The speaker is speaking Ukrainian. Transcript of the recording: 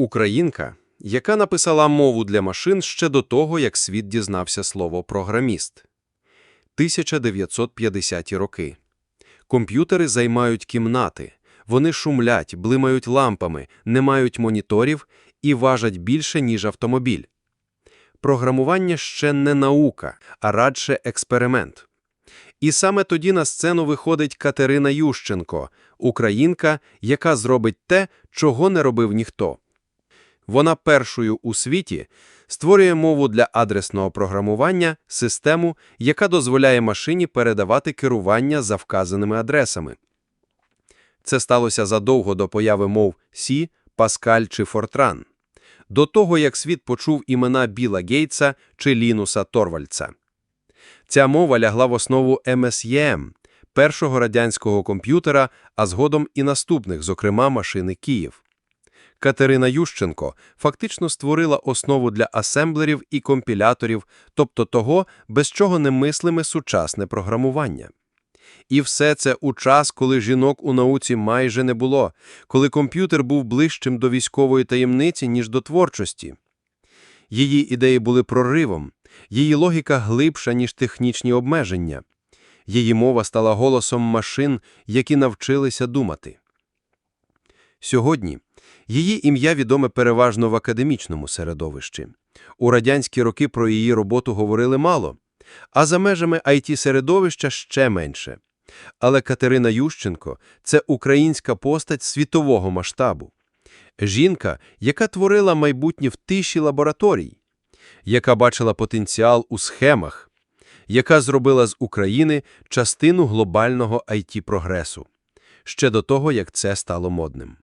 Українка, яка написала мову для машин ще до того, як світ дізнався слово «програміст». 1950-ті роки. Комп'ютери займають кімнати. Вони шумлять, блимають лампами, не мають моніторів і важать більше, ніж автомобіль. Програмування ще не наука, а радше експеримент. І саме тоді на сцену виходить Катерина Ющенко, українка, яка зробить те, чого не робив ніхто. Вона першою у світі створює мову для адресного програмування, систему, яка дозволяє машині передавати керування за вказаними адресами. Це сталося задовго до появи мов C, Pascal чи Fortran. До того, як світ почув імена Біла Гейтса чи Лінуса Торвальдса. Ця мова лягла в основу MSEM, першого радянського комп'ютера, а згодом і наступних, зокрема машини Київ. Катерина Ющенко фактично створила основу для асемблерів і компіляторів, тобто того, без чого не мислиме сучасне програмування. І все це у час, коли жінок у науці майже не було, коли комп'ютер був ближчим до військової таємниці, ніж до творчості. Її ідеї були проривом, її логіка глибша, ніж технічні обмеження. Її мова стала голосом машин, які навчилися думати. Сьогодні її ім'я відоме переважно в академічному середовищі. У радянські роки про її роботу говорили мало, а за межами IT-середовища ще менше. Але Катерина Ющенко – це українська постать світового масштабу. Жінка, яка творила майбутнє в тиші лабораторій, яка бачила потенціал у схемах, яка зробила з України частину глобального IT-прогресу, ще до того, як це стало модним.